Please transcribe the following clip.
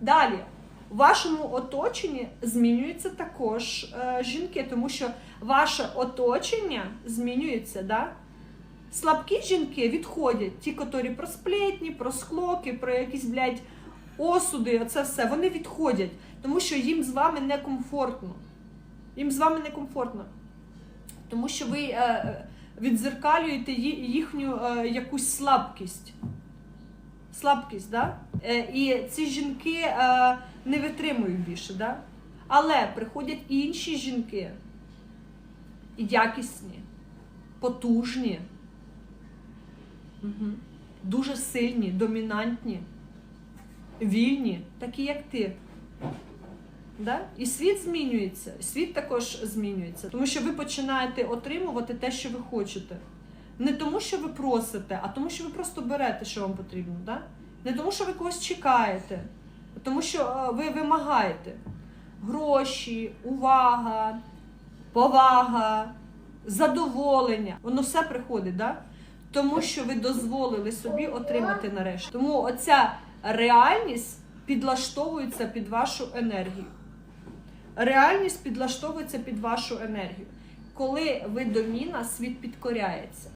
Далі, в вашому оточенні змінюються також е, жінки, тому що ваше оточення змінюється. Да? Слабкі жінки відходять, ті, котрі про сплетні, про склоки, про якісь, блядь, осуди, оце все, вони відходять, тому що їм з вами некомфортно. Їм з вами некомфортно. Тому що ви е, е, відзеркалюєте їхню якусь слабкість. Слабкість, да? Е, і ці жінки е, не витримують більше, да? Але приходять і інші жінки, і якісні, потужні, угу. дуже сильні, домінантні, вільні, такі як ти. Да? І світ змінюється, світ також змінюється, тому що ви починаєте отримувати те, що ви хочете. Не тому, що ви просите, а тому, що ви просто берете, що вам потрібно. Да? Не тому, що ви когось чекаєте, а тому, що е, ви вимагаєте гроші, увага, повага, задоволення. Воно все приходить, да? тому що ви дозволили собі отримати нарешті. Тому оця реальність підлаштовується під вашу енергію. Реальність підлаштовується під вашу енергію. Коли ви доміна, світ підкоряється.